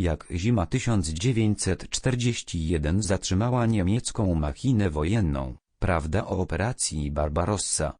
jak zima 1941 zatrzymała niemiecką machinę wojenną, prawda o operacji Barbarossa.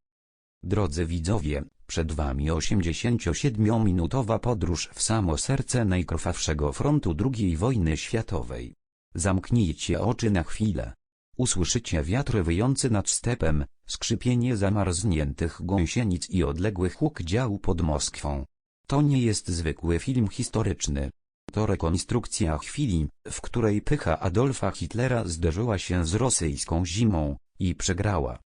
Drodzy widzowie, przed wami 87-minutowa podróż w samo serce najkrwawszego frontu II wojny światowej. Zamknijcie oczy na chwilę. Usłyszycie wiatr wyjący nad stepem, skrzypienie zamarzniętych gąsienic i odległy huk działu pod Moskwą. To nie jest zwykły film historyczny. To rekonstrukcja chwili, w której pycha Adolfa Hitlera zderzyła się z rosyjską zimą i przegrała.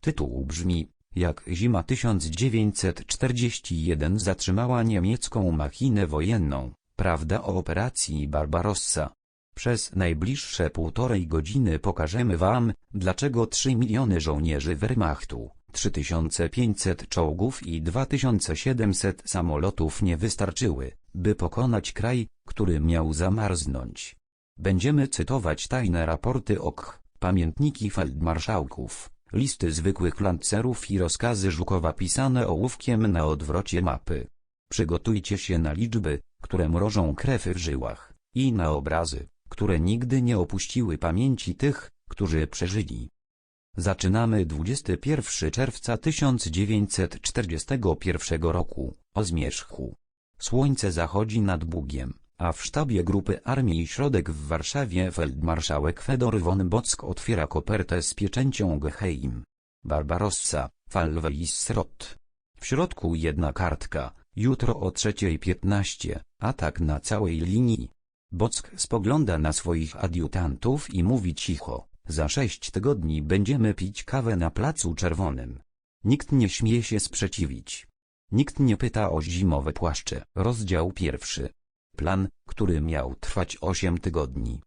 Tytuł brzmi, jak zima 1941 zatrzymała niemiecką machinę wojenną, prawda o operacji Barbarossa. Przez najbliższe półtorej godziny pokażemy Wam, dlaczego 3 miliony żołnierzy Wehrmachtu, 3500 czołgów i 2700 samolotów nie wystarczyły, by pokonać kraj, który miał zamarznąć. Będziemy cytować tajne raporty OK, pamiętniki feldmarszałków, listy zwykłych lancerów i rozkazy Żukowa pisane ołówkiem na odwrocie mapy. Przygotujcie się na liczby, które mrożą krew w żyłach, i na obrazy, które nigdy nie opuściły pamięci tych, którzy przeżyli. Zaczynamy 21 czerwca 1941 roku, o zmierzchu. Słońce zachodzi nad Bugiem, a w sztabie grupy Armii Środek w Warszawie feldmarszałek Fedor von Bock otwiera kopertę z pieczęcią Geheim. Barbarossa, Falweisrot. W środku jedna kartka, jutro o 3.15, atak na całej linii. Bock spogląda na swoich adiutantów i mówi cicho, za sześć tygodni będziemy pić kawę na Placu Czerwonym. Nikt nie śmie się sprzeciwić. Nikt nie pyta o zimowe płaszcze. Rozdział pierwszy. Plan, który miał trwać osiem tygodni.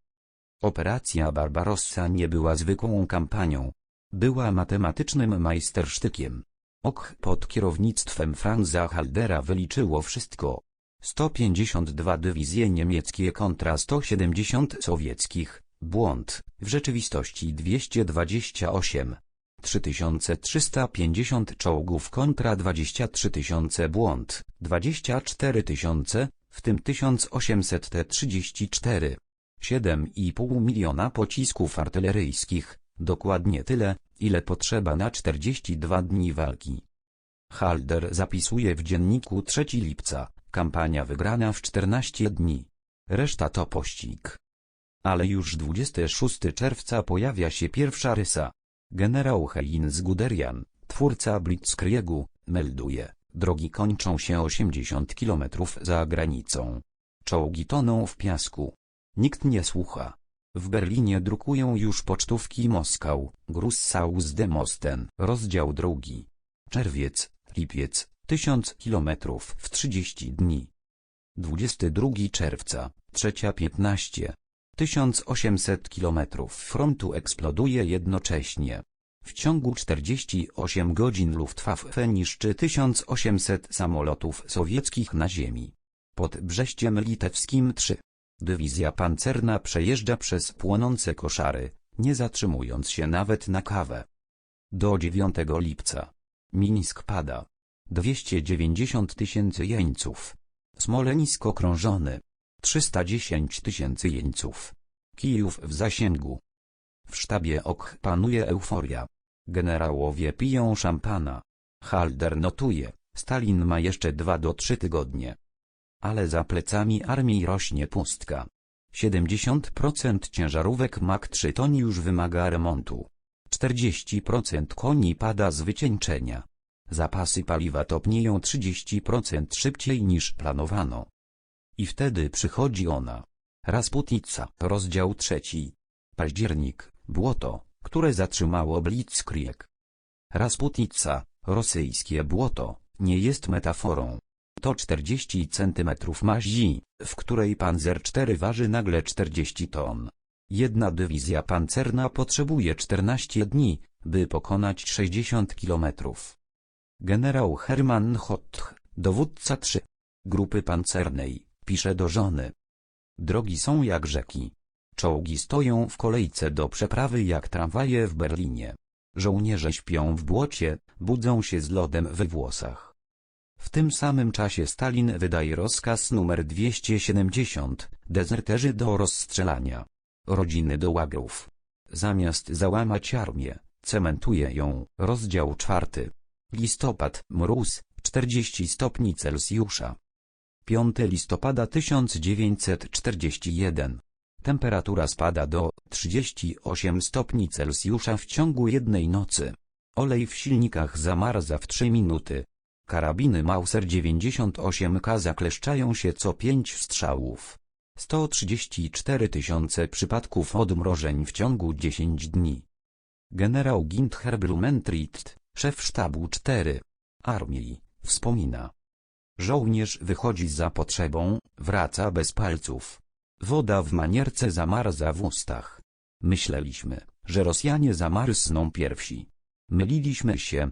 Operacja Barbarossa nie była zwykłą kampanią. Była matematycznym majstersztykiem. Ok pod kierownictwem Franza Haldera wyliczyło wszystko. 152 dywizje niemieckie kontra 170 sowieckich. Błąd, w rzeczywistości 228. 3350 czołgów kontra 23 tysiące błąd, 24 tysiące, w tym 1834. 7,5 miliona pocisków artyleryjskich, dokładnie tyle, ile potrzeba na 42 dni walki. Halder zapisuje w dzienniku 3 lipca, kampania wygrana w 14 dni. Reszta to pościg. Ale już 26 czerwca pojawia się pierwsza rysa. Generał Heinz Guderian, twórca Blitzkriegu, melduje, drogi kończą się 80 kilometrów za granicą. Czołgi toną w piasku. Nikt nie słucha. W Berlinie drukują już pocztówki Moskał, Grussaus de Mosten, rozdział drugi. Czerwiec, lipiec, 1000 kilometrów w 30 dni. 22 czerwca, 3.15. 1800 kilometrów frontu eksploduje jednocześnie. W ciągu 48 godzin Luftwaffe niszczy 1800 samolotów sowieckich na ziemi. Pod Brześciem Litewskim 3. Dywizja pancerna przejeżdża przez płonące koszary, nie zatrzymując się nawet na kawę. Do 9 lipca. Mińsk pada. 290 tysięcy jeńców. Smolenisk okrążony. 310 tysięcy jeńców. Kijów w zasięgu. W sztabie OK panuje euforia. Generałowie piją szampana. Halder notuje, Stalin ma jeszcze dwa do trzy tygodnie. Ale za plecami armii rośnie pustka. 70% ciężarówek Mach 3 ton już wymaga remontu. 40% koni pada z wycieńczenia. Zapasy paliwa topnieją 30% szybciej niż planowano. I wtedy przychodzi ona. Rasputica, rozdział trzeci. Październik, błoto, które zatrzymało Blitzkrieg. Rasputica, rosyjskie błoto, nie jest metaforą. To 40 cm maźzi, w której Panzer IV waży nagle 40 ton. Jedna dywizja pancerna potrzebuje 14 dni, by pokonać 60 kilometrów. Generał Hermann Hoth, dowódca 3. Grupy pancernej, pisze do żony. Drogi są jak rzeki. Czołgi stoją w kolejce do przeprawy jak tramwaje w Berlinie. Żołnierze śpią w błocie, budzą się z lodem we włosach. W tym samym czasie Stalin wydaje rozkaz numer 270, Dezerterzy do rozstrzelania. Rodziny do łagrów. Zamiast załamać armię, cementuje ją. Rozdział czwarty. Listopad, mróz, 40 stopni Celsjusza. 5 listopada 1941. Temperatura spada do 38 stopni Celsjusza w ciągu jednej nocy. Olej w silnikach zamarza w 3 minuty. Karabiny Mauser 98K zakleszczają się co 5 strzałów. 134 tysiące przypadków odmrożeń w ciągu 10 dni. Generał Ginther Blumentritt, szef sztabu 4 armii, wspomina. Żołnierz wychodzi za potrzebą, wraca bez palców. Woda w manierce zamarza w ustach. Myśleliśmy, że Rosjanie zamarzną pierwsi. Myliliśmy się.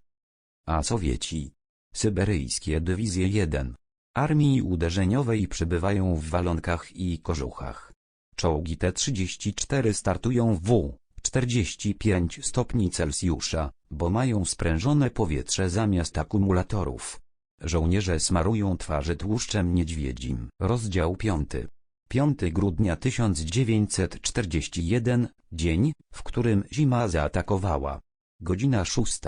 A Sowieci? Syberyjskie dywizje 1. Armii uderzeniowej przybywają w walonkach i kożuchach. Czołgi T-34 startują w 45 stopni Celsjusza, bo mają sprężone powietrze zamiast akumulatorów. Żołnierze smarują twarze tłuszczem niedźwiedzim. Rozdział 5. 5 grudnia 1941, dzień, w którym zima zaatakowała. Godzina 6.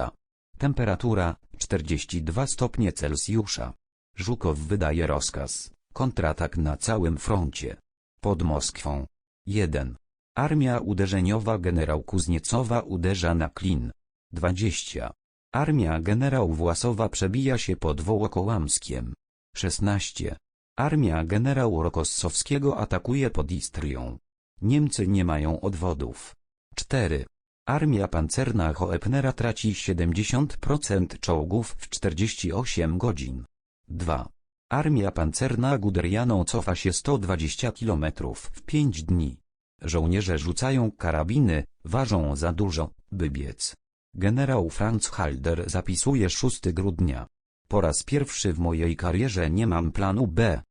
Temperatura 42 stopnie Celsjusza. Żukow wydaje rozkaz. Kontratak na całym froncie. Pod Moskwą. 1. Armia uderzeniowa generał Kuzniecowa uderza na Klin. 20. Armia generał Własowa przebija się pod Wołokołamskiem. 16. Armia generał Rokossowskiego atakuje pod Istrią. Niemcy nie mają odwodów. 4. Armia pancerna Hoepnera traci 70% czołgów w 48 godzin. 2. Armia pancerna Guderianą cofa się 120 km w 5 dni. Żołnierze rzucają karabiny, ważą za dużo, by biec. Generał Franz Halder zapisuje 6 grudnia. Po raz pierwszy w mojej karierze nie mam planu B,